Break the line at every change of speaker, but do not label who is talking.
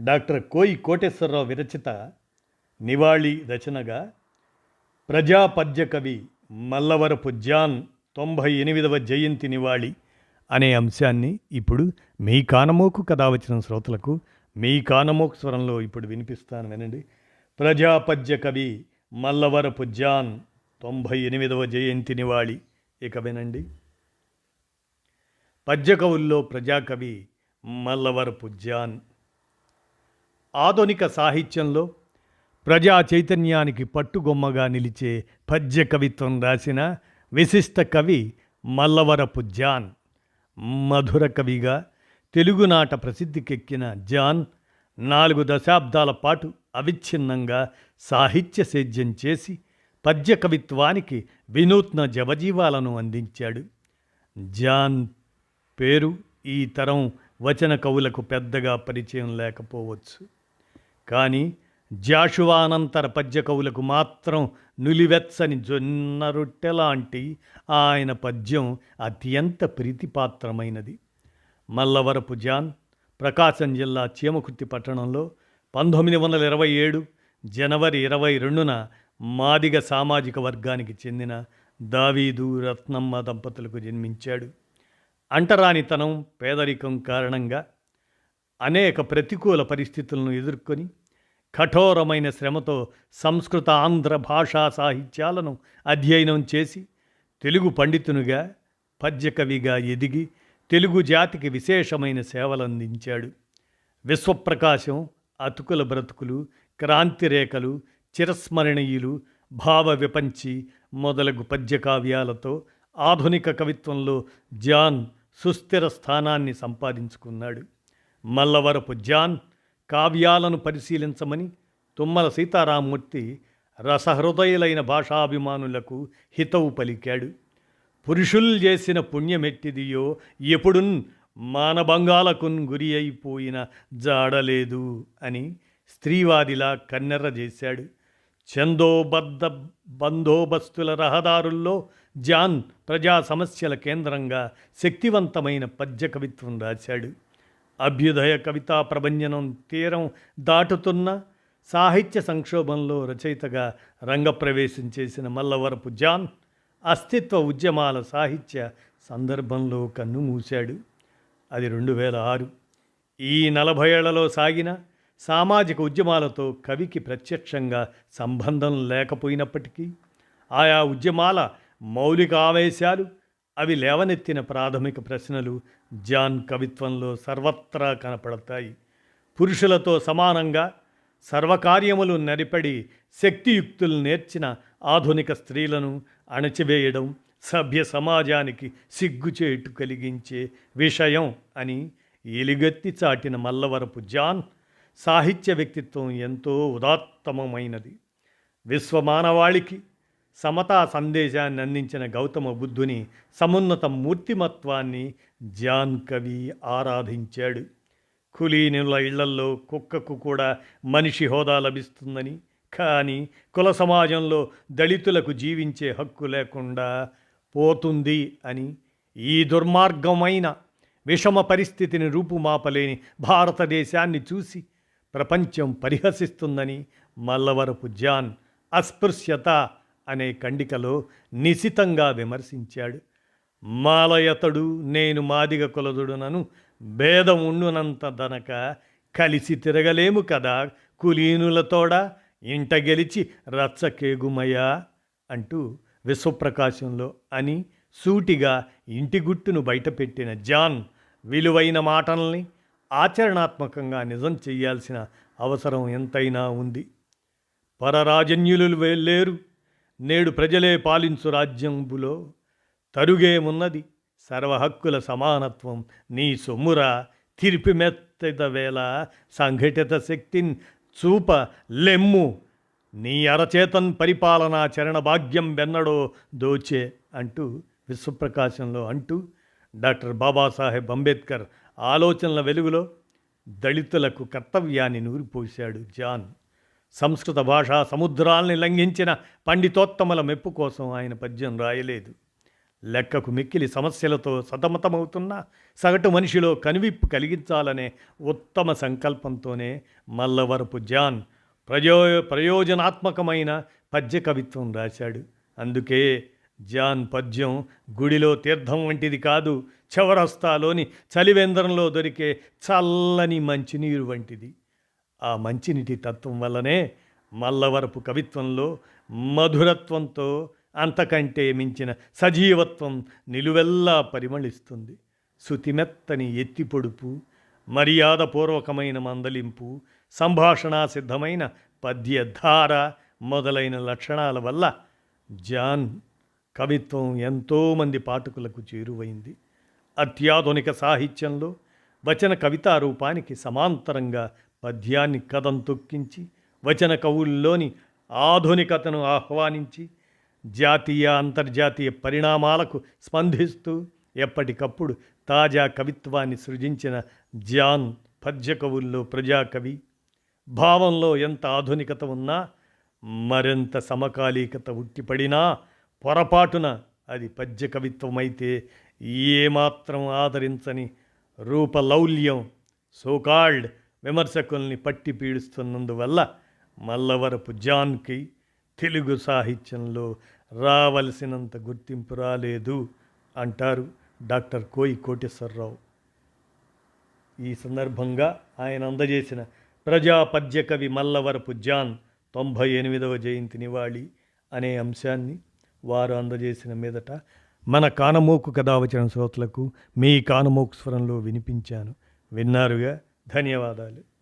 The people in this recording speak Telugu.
డాక్టర్ కోయి కోటేశ్వరరావు విరచిత నివాళి రచనగా ప్రజాపద్య కవి మల్లవరపు జాన్ తొంభై ఎనిమిదవ జయంతి నివాళి అనే అంశాన్ని ఇప్పుడు మీ కానమోకు కథ వచ్చిన శ్రోతలకు మీ కానమోకు స్వరంలో ఇప్పుడు వినిపిస్తాను వినండి. ప్రజాపద్య కవి మల్లవరపు జాన్ తొంభై ఎనిమిదవ జయంతి నివాళి ఇక వినండి. పద్య కవుల్లో ప్రజాకవి మల్లవరపు జాన్ ఆధునిక సాహిత్యంలో ప్రజా చైతన్యానికి పట్టుగొమ్మగా నిలిచే పద్య కవిత్వం రాసిన విశిష్ట కవి మల్లవరపు జాన్ మధుర కవిగా తెలుగునాట ప్రసిద్ధికెక్కిన జాన్ నాలుగు దశాబ్దాల పాటు అవిచ్ఛిన్నంగా సాహిత్య సేద్యం చేసి పద్య కవిత్వానికి వినూత్న జవజీవాలను అందించాడు. జాన్ పేరు ఈ తరం వచన కవులకు పెద్దగా పరిచయం లేకపోవచ్చు. కానీ జాషువానంతర పద్య కవులకు మాత్రం నులివెచ్చని జొన్న రొట్టెలాంటి ఆయన పద్యం అత్యంత ప్రీతిపాత్రమైనది. మల్లవరపు జాన్ ప్రకాశం జిల్లా చీమకుర్తి పట్టణంలో పంతొమ్మిది వందల ఇరవై ఏడు జనవరి ఇరవై రెండున మాదిగ సామాజిక వర్గానికి చెందిన దావీదు రత్నమ్మ దంపతులకు జన్మించాడు. అంటరానితనం పేదరికం కారణంగా అనేక ప్రతికూల పరిస్థితులను ఎదుర్కొని కఠోరమైన శ్రమతో సంస్కృత ఆంధ్ర భాషా సాహిత్యాలను అధ్యయనం చేసి తెలుగు పండితునిగా పద్యకవిగా ఎదిగి తెలుగు జాతికి విశేషమైన సేవలందించాడు. విశ్వప్రకాశం అతుకుల బ్రతుకులు క్రాంతిరేఖలు చిరస్మరణీయులు భావ విపంచి మొదలగు పద్యకావ్యాలతో ఆధునిక కవిత్వంలో జాన్ సుస్థిర స్థానాన్ని సంపాదించుకున్నాడు. మల్లవరపు జాన్ కావ్యాలను పరిశీలించమని తుమ్మల సీతారామూర్తి రసహృదయులైన భాషాభిమానులకు హితవు పలికాడు. పురుషుల్ చేసిన పుణ్యమెట్టిదియో ఎప్పుడున్ మానభంగాలకున్ గురి అయిపోయిన జాడలేదు అని స్త్రీవాదిలా కన్నెర్ర చేశాడు. చందోబద్ధ బందోబస్తుల రహదారుల్లో జాన్ ప్రజా సమస్యల కేంద్రంగా శక్తివంతమైన పద్య కవిత్వం రాశాడు. అభ్యుదయ కవితా ప్రభంజనం తీరం దాటుతున్న సాహిత్య సంక్షోభంలో రచయితగా రంగప్రవేశం చేసిన మల్లవరపు జాన్ అస్తిత్వ ఉద్యమాల సాహిత్య సందర్భంలో కన్ను మూశాడు. అది రెండు వేల ఆరు. ఈ నలభై ఏళ్ళలో సాగిన సామాజిక ఉద్యమాలతో కవికి ప్రత్యక్షంగా సంబంధం లేకపోయినప్పటికీ ఆయా ఉద్యమాల మౌలిక ఆవేశాలు అవి లేవనెత్తిన ప్రాథమిక ప్రశ్నలు జాన్ కవిత్వంలో సర్వత్రా కనపడతాయి. పురుషులతో సమానంగా సర్వకార్యములు నరిపడి శక్తియుక్తులు నేర్చిన ఆధునిక స్త్రీలను అణచివేయడం సభ్య సమాజానికి సిగ్గుచేటు కలిగించే విషయం అని ఎలుగెత్తి చాటిన మల్లవరపు జాన్ సాహిత్య వ్యక్తిత్వం ఎంతో ఉదాత్తమమైనది. విశ్వమానవాళికి సమతా సందేశాన్ని అందించిన గౌతమ బుద్ధుని సమున్నత మూర్తిమత్వాన్ని జాన్ కవి ఆరాధించాడు. కులీనుల ఇళ్ళల్లో కుక్కకు కూడా మనిషి హోదా లభిస్తుందని కానీ కుల సమాజంలో దళితులకు జీవించే హక్కు లేకుండా పోతుంది అని ఈ దుర్మార్గమైన విషమ పరిస్థితిని రూపుమాపలేని భారతదేశాన్ని చూసి ప్రపంచం పరిహసిస్తుందని మల్లవరపు జాన్ అస్పృశ్యత అనే కండికలో నిశితంగా విమర్శించాడు. మాలయతడు నేను మాదిగ కులదుడునను భేదం ఉండునంత దనక కలిసి తిరగలేము కదా కులీనులతోడ ఇంట గెలిచి రచ్చకేగుమయా అంటూ విశ్వప్రకాశంలో అని సూటిగా ఇంటి గుట్టును బయటపెట్టిన జాన్ విలువైన మాటల్ని ఆచరణాత్మకంగా నిజం చెయ్యాల్సిన అవసరం ఎంతైనా ఉంది. పరరాజన్యులు లేరు. నేడు ప్రజలే పాలించు రాజ్యంబులో తరుగేమున్నది సర్వహక్కుల సమానత్వం. నీ సొమ్మురా తిరిపి మెత్తత వేళ సంఘటిత శక్తిని చూప లెమ్ము. నీ అరచేతన్ పరిపాలనా చరణ భాగ్యం వెన్నడో దోచే అంటూ విశ్వప్రకాశంలో అంటూ డాక్టర్ బాబాసాహెబ్ అంబేద్కర్ ఆలోచనల వెలుగులో దళితులకు కర్తవ్యాన్ని నూరిపోశాడు జాన్. సంస్కృత భాషా సముద్రాల్ని లంఘించిన పండితోత్తమల మెప్పు కోసం ఆయన పద్యం రాయలేదు. లెక్కకు మిక్కిలి సమస్యలతో సతమతమవుతున్న సగటు మనిషిలో కనువిప్పు కలిగించాలనే ఉత్తమ సంకల్పంతోనే మల్లవరపు జాన్ ప్రయో ప్రయోజనాత్మకమైన పద్య కవిత్వం రాశాడు. అందుకే జాన్ పద్యం గుడిలో తీర్థం వంటిది కాదు చవరస్తాలోని చలివేంద్రంలో దొరికే చల్లని మంచినీరు వంటిది. ఆ మంచినీటి తత్వం వల్లనే మల్లవరపు కవిత్వంలో మధురత్వంతో అంతకంటే మించిన సజీవత్వం నిలువెల్లా పరిమళిస్తుంది. శుతిమెత్తని ఎత్తిపొడుపు మర్యాదపూర్వకమైన మందలింపు సంభాషణా సిద్ధమైన పద్యధార మొదలైన లక్షణాల వల్ల జాన్ కవిత్వం ఎంతోమంది పాఠకులకు చేరువైంది. అత్యాధునిక సాహిత్యంలో వచన కవితా రూపానికి సమాంతరంగా పద్యాన్ని కథం తొక్కించి వచన కవుల్లోని ఆధునికతను ఆహ్వానించి జాతీయ అంతర్జాతీయ పరిణామాలకు స్పందిస్తూ ఎప్పటికప్పుడు తాజా కవిత్వాన్ని సృజించిన జాన్ పద్య కవుల్లో ప్రజాకవి. భావంలో ఎంత ఆధునికత ఉన్నా మరింత సమకాలీకత ఉట్టిపడినా పొరపాటున అది పద్య కవిత్వమైతే ఏమాత్రం ఆదరించని రూపలౌల్యం సోకాల్డ్ విమర్శకుల్ని పట్టి పీడిస్తున్నందువల్ల మల్లవరపు జాన్కి తెలుగు సాహిత్యంలో రావలసినంత గుర్తింపు రాలేదు అంటారు డాక్టర్ కోయి కోటేశ్వరరావు. ఈ సందర్భంగా ఆయన అందజేసిన ప్రజాపద్య కవి మల్లవరపు జాన్ తొంభై ఎనిమిదవ జయంతి నివాళి అనే అంశాన్ని వారు అందజేసిన మీదట మన కానమోకు కథ వచ్చిన శ్రోతలకు మీ కానమోకు స్వరంలో వినిపించాను. విన్నారుగా? ధన్యవాదాలు.